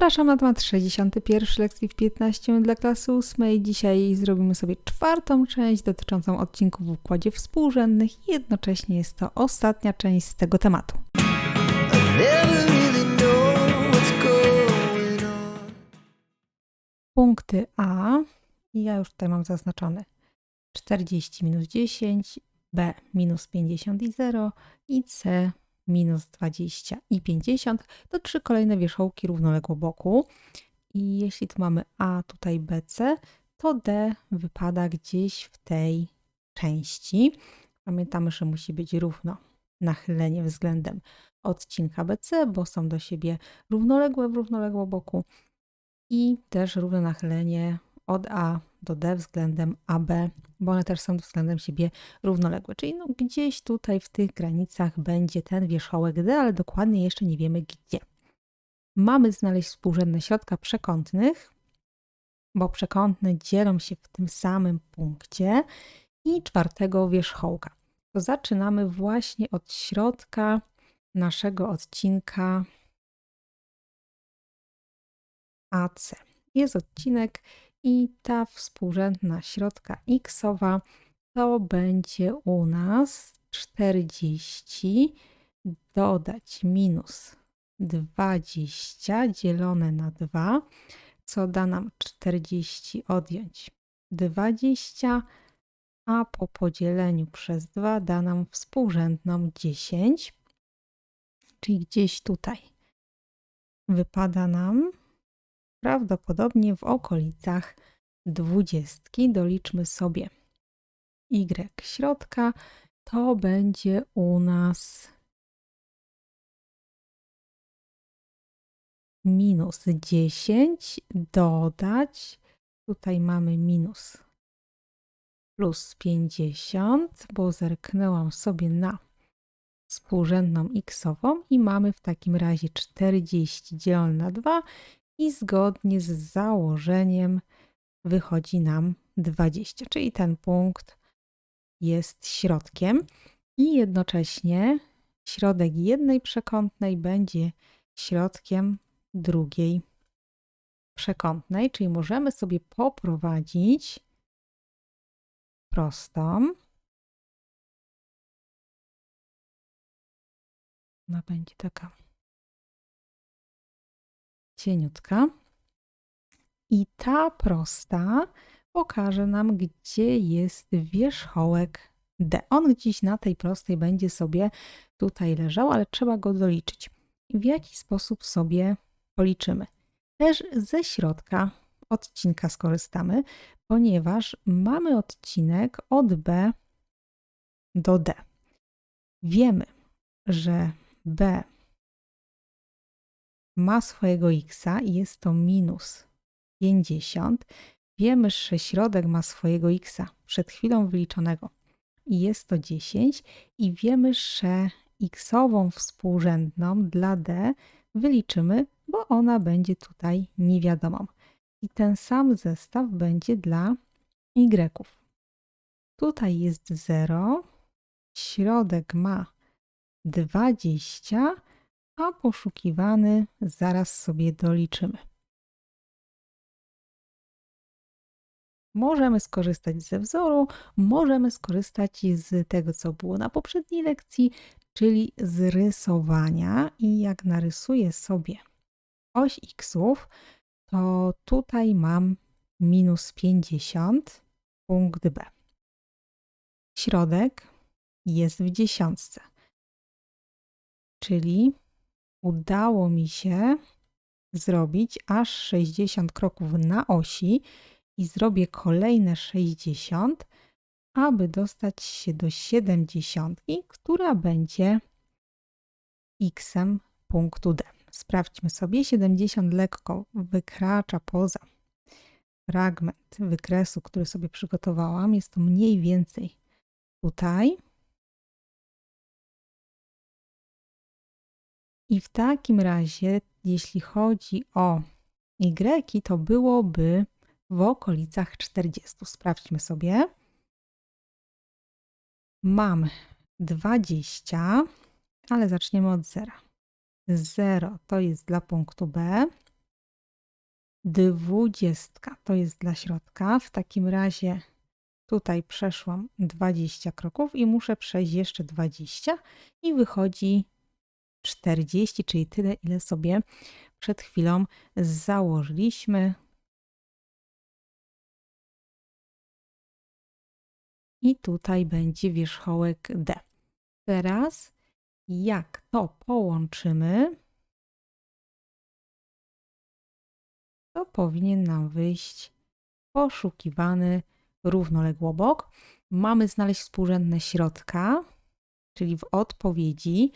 Zapraszam na temat 61 lekcji w 15 dla klasy 8. Dzisiaj zrobimy sobie czwartą część dotyczącą odcinków w układzie współrzędnych jednocześnie jest to ostatnia część z tego tematu. Punkty A ja już tutaj mam zaznaczone 40 minus 10, B minus 50 i 0 i C minus 20 i 50 to trzy kolejne wierzchołki równoległo boku. I jeśli tu mamy A, tutaj BC, to D wypada gdzieś w tej części. Pamiętamy, że musi być równo nachylenie względem odcinka BC, bo są do siebie równoległe w równoległo boku i też równe nachylenie od A do D względem AB, bo one też są względem siebie równoległe. Czyli no gdzieś tutaj w tych granicach będzie ten wierzchołek D, ale dokładnie jeszcze nie wiemy gdzie. Mamy znaleźć współrzędne środka przekątnych, bo przekątne dzielą się w tym samym punkcie i czwartego wierzchołka. To zaczynamy właśnie od środka naszego odcinka AC. Jest odcinek i ta współrzędna środka xowa to będzie u nas 40 dodać minus 20 dzielone na 2, co da nam 40 odjąć 20, a po podzieleniu przez 2 da nam współrzędną 10, czyli gdzieś tutaj wypada nam prawdopodobnie w okolicach dwudziestki. Doliczmy sobie y środka, to będzie u nas minus 10 dodać, tutaj mamy minus plus 50, bo zerknęłam sobie na współrzędną x-ową i mamy w takim razie 40 dzielone na 2 i zgodnie z założeniem wychodzi nam 20, czyli ten punkt jest środkiem i jednocześnie środek jednej przekątnej będzie środkiem drugiej przekątnej, czyli możemy sobie poprowadzić prostą. Ona będzie taka cieniutka. I ta prosta pokaże nam, gdzie jest wierzchołek D. On gdzieś na tej prostej będzie sobie tutaj leżał, ale trzeba go doliczyć. W jaki sposób sobie policzymy? Też ze środka odcinka skorzystamy, ponieważ mamy odcinek od B do D. Wiemy, że B ma swojego x i jest to minus 50, wiemy, że środek ma swojego x przed chwilą wyliczonego i jest to 10 i wiemy, że x-ową współrzędną dla d wyliczymy, bo ona będzie tutaj niewiadomą. I ten sam zestaw będzie dla y. Tutaj jest 0, środek ma 20, a poszukiwany zaraz sobie doliczymy. Możemy skorzystać ze wzoru, możemy skorzystać z tego, co było na poprzedniej lekcji, czyli z rysowania. I jak narysuję sobie oś xów, to tutaj mam minus 50, punkt B. Środek jest w dziesiątce, czyli udało mi się zrobić aż 60 kroków na osi i zrobię kolejne 60, aby dostać się do 70, która będzie x punktu D. Sprawdźmy sobie, 70 lekko wykracza poza fragment wykresu, który sobie przygotowałam. Jest to mniej więcej tutaj. I w takim razie, jeśli chodzi o Y, to byłoby w okolicach 40. Sprawdźmy sobie. Mam 20, ale zaczniemy od zera. 0 to jest dla punktu B, dwudziestka. To jest dla środka. W takim razie tutaj przeszłam 20 kroków i muszę przejść jeszcze 20 i wychodzi 40, czyli tyle, ile sobie przed chwilą założyliśmy. I tutaj będzie wierzchołek D. Teraz jak to połączymy, to powinien nam wyjść poszukiwany równoległobok. Mamy znaleźć współrzędne środka, czyli w odpowiedzi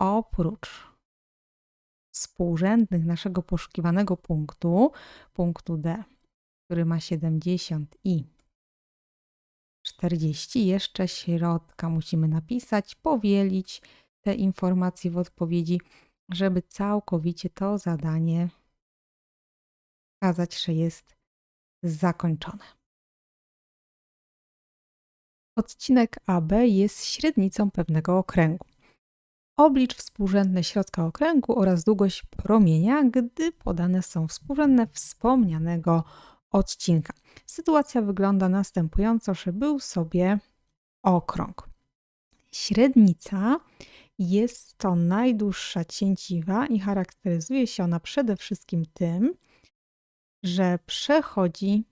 oprócz współrzędnych naszego poszukiwanego punktu, punktu D, który ma 70 i 40, jeszcze środka musimy napisać, powielić te informacje w odpowiedzi, żeby całkowicie to zadanie pokazać, że jest zakończone. Odcinek AB jest średnicą pewnego okręgu. Oblicz współrzędne środka okręgu oraz długość promienia, gdy podane są współrzędne wspomnianego odcinka. Sytuacja wygląda następująco, że był sobie okrąg. Średnica jest to najdłuższa cięciwa i charakteryzuje się ona przede wszystkim tym, że przechodzi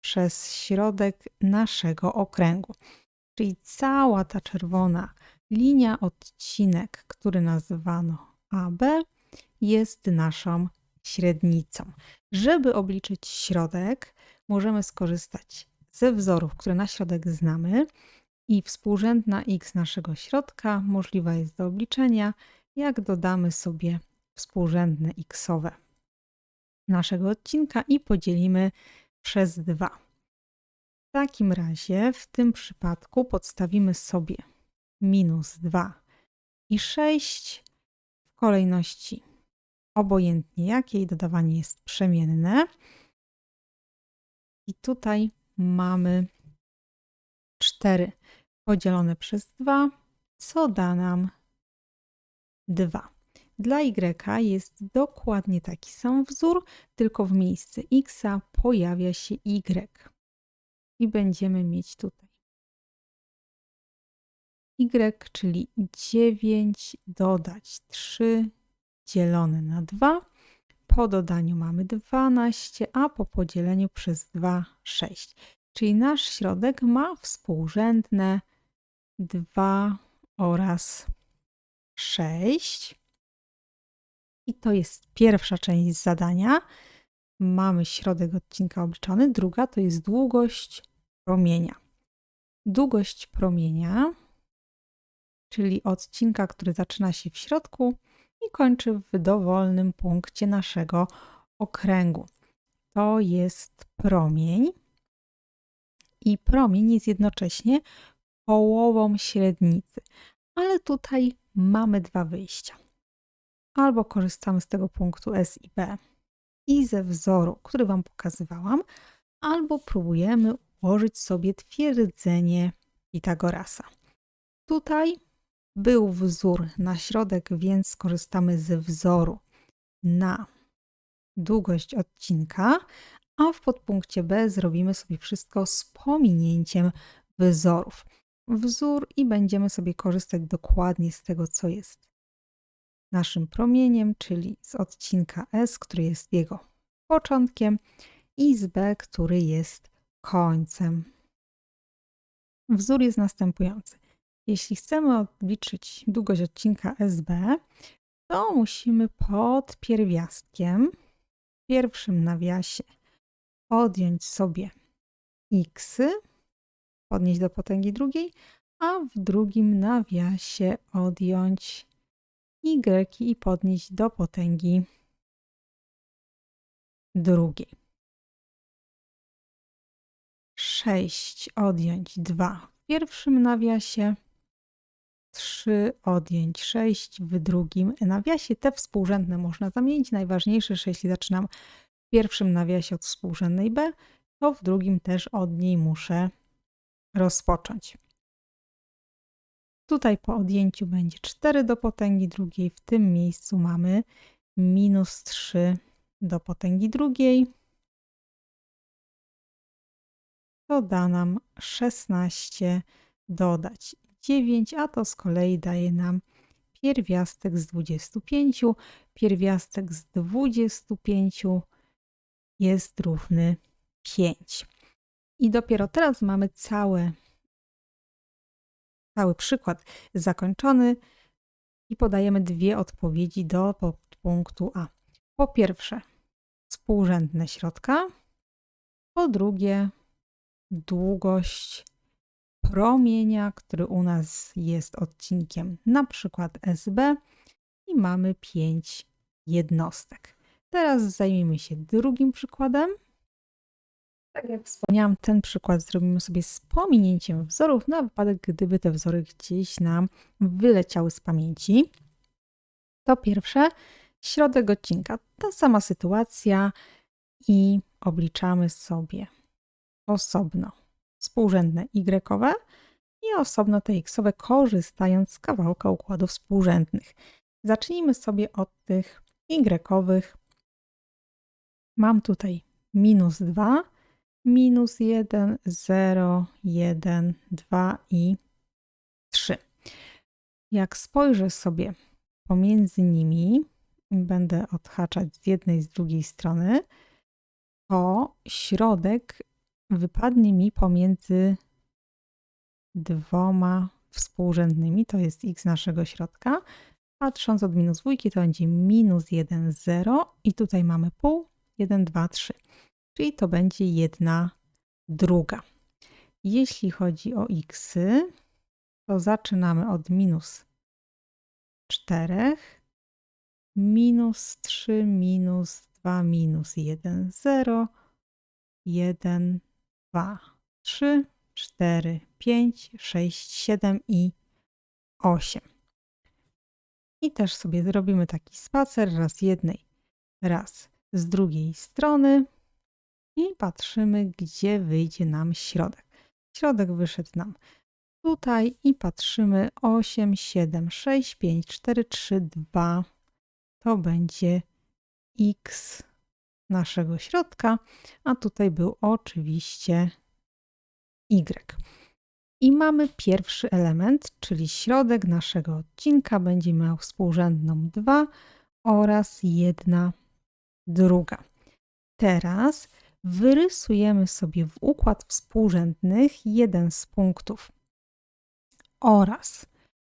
przez środek naszego okręgu. Czyli cała ta czerwona linia, odcinek, który nazywano AB, jest naszą średnicą. Żeby obliczyć środek, możemy skorzystać ze wzorów, które na środek znamy i współrzędna x naszego środka możliwa jest do obliczenia, jak dodamy sobie współrzędne xowe naszego odcinka i podzielimy przez 2. W takim razie w tym przypadku podstawimy sobie minus 2 i 6 w kolejności obojętnie jakiej dodawanie jest przemienne. I tutaj mamy 4 podzielone przez 2, co da nam 2. Dla y jest dokładnie taki sam wzór, tylko w miejsce x pojawia się y. I będziemy mieć tutaj y, czyli 9 dodać 3 dzielone na 2. Po dodaniu mamy 12, a po podzieleniu przez 2 6. Czyli nasz środek ma współrzędne 2 oraz 6. I to jest pierwsza część zadania. Mamy środek odcinka obliczony. Druga to jest długość promienia. Długość promienia, czyli odcinka, który zaczyna się w środku i kończy w dowolnym punkcie naszego okręgu. To jest promień. I promień jest jednocześnie połową średnicy. Ale tutaj mamy dwa wyjścia albo korzystamy z tego punktu S i B i ze wzoru, który Wam pokazywałam, albo próbujemy ułożyć sobie twierdzenie Pitagorasa. Tutaj był wzór na środek, więc skorzystamy ze wzoru na długość odcinka, a w podpunkcie B zrobimy sobie wszystko z pominięciem wzorów. Wzór i będziemy sobie korzystać dokładnie z tego, co jest naszym promieniem, czyli z odcinka S, który jest jego początkiem, i z B, który jest końcem. Wzór jest następujący. Jeśli chcemy odliczyć długość odcinka SB, to musimy pod pierwiastkiem w pierwszym nawiasie odjąć sobie x, podnieść do potęgi drugiej, a w drugim nawiasie odjąć y i podnieść do potęgi drugiej. 6 odjąć 2 w pierwszym nawiasie, 3 odjąć 6 w drugim nawiasie. Te współrzędne można zamienić. Najważniejsze, że jeśli zaczynam w pierwszym nawiasie od współrzędnej b, to w drugim też od niej muszę rozpocząć. Tutaj po odjęciu będzie 4 do potęgi drugiej. W tym miejscu mamy minus 3 do potęgi drugiej, to da nam 16 dodać 9, a to z kolei daje nam pierwiastek z 25. Pierwiastek z 25 jest równy 5. I dopiero teraz mamy całe, cały przykład zakończony i podajemy dwie odpowiedzi do punktu A. Po pierwsze, współrzędne środka. Po drugie, długość promienia, który u nas jest odcinkiem na przykład SB i mamy 5 jednostek. Teraz zajmiemy się drugim przykładem. Tak jak wspomniałam, ten przykład zrobimy sobie z pominięciem wzorów na wypadek, gdyby te wzory gdzieś nam wyleciały z pamięci. To pierwsze, środek odcinka. Ta sama sytuacja i obliczamy sobie osobno współrzędne y i osobno te x korzystając z kawałka układów współrzędnych. Zacznijmy sobie od tych y. Mam tutaj minus 2, minus 1, 0, 1, 2 i 3. Jak spojrzę sobie pomiędzy nimi, będę odhaczać z jednej i z drugiej strony, to środek wypadnie mi pomiędzy dwoma współrzędnymi, to jest x naszego środka. Patrząc od minus dwójki, to będzie minus 1, 0 i tutaj mamy pół, 1, 2, 3. Czyli to będzie jedna druga. Jeśli chodzi o x, to zaczynamy od minus 4, minus 3, minus 2, minus 1, 0, 1, 2, 3, 4, 5, 6, 7 i 8. I też sobie zrobimy taki spacer raz jednej, raz z drugiej strony i patrzymy, gdzie wyjdzie nam środek. Środek wyszedł nam tutaj i patrzymy 8, 7, 6, 5, 4, 3, 2. To będzie x naszego środka, a tutaj był oczywiście y. I mamy pierwszy element, czyli środek naszego odcinka będzie miał współrzędną 2 oraz 1 druga. Teraz wyrysujemy sobie w układ współrzędnych jeden z punktów oraz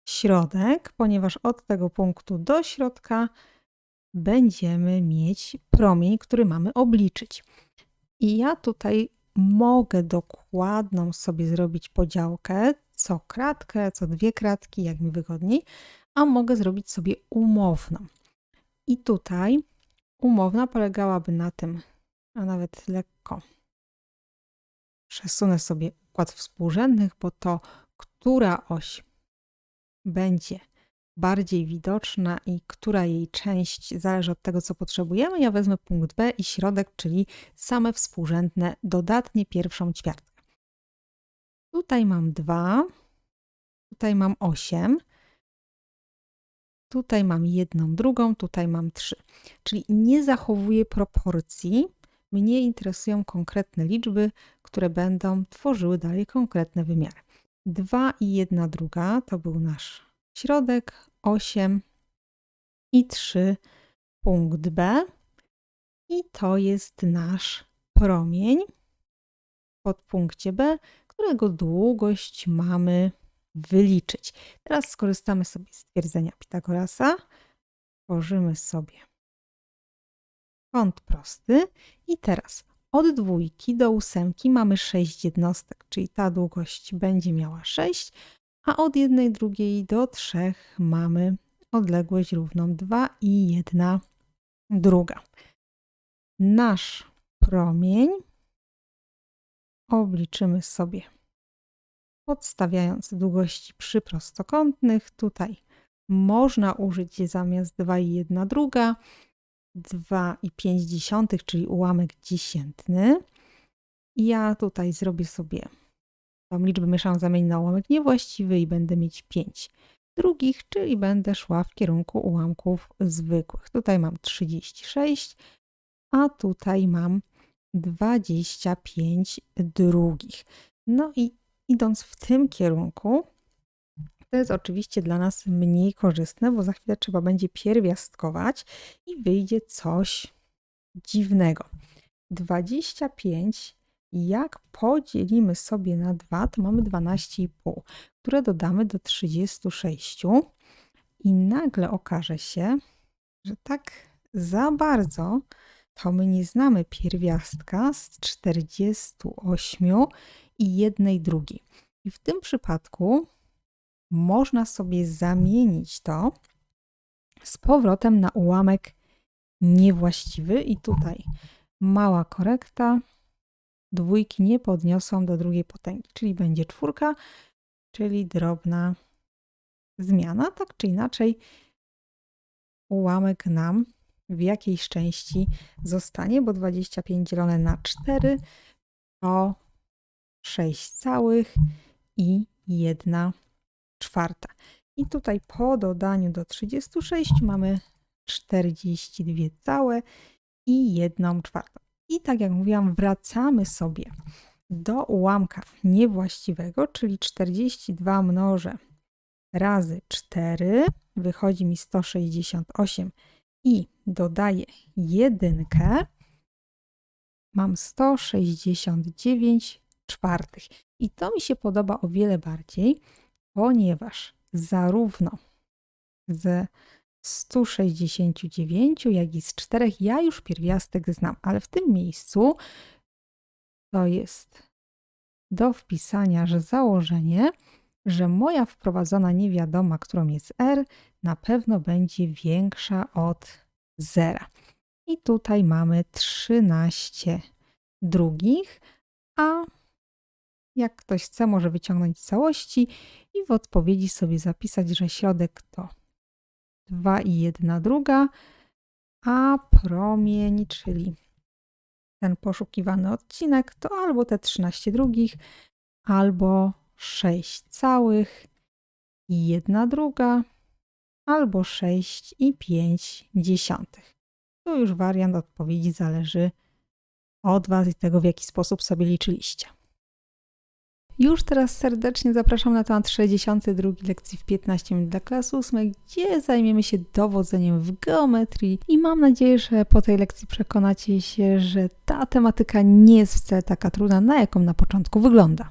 środek, ponieważ od tego punktu do środka będziemy mieć promień, który mamy obliczyć. I ja tutaj mogę dokładną sobie zrobić podziałkę, co kratkę, co dwie kratki, jak mi wygodniej, a mogę zrobić sobie umowną. I tutaj umowna polegałaby na tym, a nawet lekko przesunę sobie układ współrzędnych, bo to, która oś będzie bardziej widoczna i która jej część zależy od tego, co potrzebujemy. Ja wezmę punkt B i środek, czyli same współrzędne, dodatnie pierwszą ćwiartkę. Tutaj mam 2, tutaj mam 8, tutaj mam jedną drugą, tutaj mam 3. Czyli nie zachowuję proporcji. Mnie interesują konkretne liczby, które będą tworzyły dalej konkretne wymiary. 2 i 1 druga to był nasz środek, 8 i 3 punkt B. I to jest nasz promień pod punkcie B, którego długość mamy wyliczyć. Teraz skorzystamy sobie z twierdzenia Pitagorasa. Tworzymy sobie kąt prosty i teraz od dwójki do ósemki mamy 6 jednostek, czyli ta długość będzie miała 6, a od jednej drugiej do trzech mamy odległość równą 2 i 1 druga. Nasz promień obliczymy sobie podstawiając długości przy prostokątnych. Tutaj można użyć zamiast 2 i 1 druga 2 i 5 dziesiątych, czyli ułamek dziesiętny. Ja tutaj zrobię sobie Tą liczbę mieszam zamienić na ułamek niewłaściwy i będę mieć 5 drugich, czyli będę szła w kierunku ułamków zwykłych. Tutaj mam 36 a tutaj mam 25 drugich. No i idąc w tym kierunku, to jest oczywiście dla nas mniej korzystne, bo za chwilę trzeba będzie pierwiastkować i wyjdzie coś dziwnego. 25, jak podzielimy sobie na 2, to mamy 12,5, które dodamy do 36 i nagle okaże się, że tak za bardzo to my nie znamy pierwiastka z 48 i jednej drugiej. I w tym przypadku można sobie zamienić to z powrotem na ułamek niewłaściwy. I tutaj mała korekta, dwójki nie podniosą do drugiej potęgi, czyli będzie czwórka, czyli drobna zmiana. Tak czy inaczej, ułamek nam w jakiejś części zostanie, bo 25 dzielone na 4 to 6 całych i 1 czwarta. I tutaj po dodaniu do 36 mamy 42 całe i 1 czwartą. I tak jak mówiłam, wracamy sobie do ułamka niewłaściwego, czyli 42 mnożę razy 4, wychodzi mi 168 i dodaję jedynkę, mam 169 czwartych. I to mi się podoba o wiele bardziej, ponieważ zarówno ze 169, jak i z 4 ja już pierwiastek znam, ale w tym miejscu to jest do wpisania, że założenie, że moja wprowadzona niewiadoma, którą jest r, na pewno będzie większa od zera. I tutaj mamy 13 drugich, a jak ktoś chce, może wyciągnąć całości i w odpowiedzi sobie zapisać, że środek to 2 i 1 druga, a promień, czyli ten poszukiwany odcinek, to albo te 13 drugich, albo 6 całych i 1 druga, albo 6 i 5 dziesiątych. Tu już wariant odpowiedzi zależy od Was i tego, w jaki sposób sobie liczyliście. Już teraz serdecznie zapraszam na temat 62 lekcji w 15 minut dla klasy 8, gdzie zajmiemy się dowodzeniem w geometrii i mam nadzieję, że po tej lekcji przekonacie się, że ta tematyka nie jest wcale taka trudna, na jaką na początku wygląda.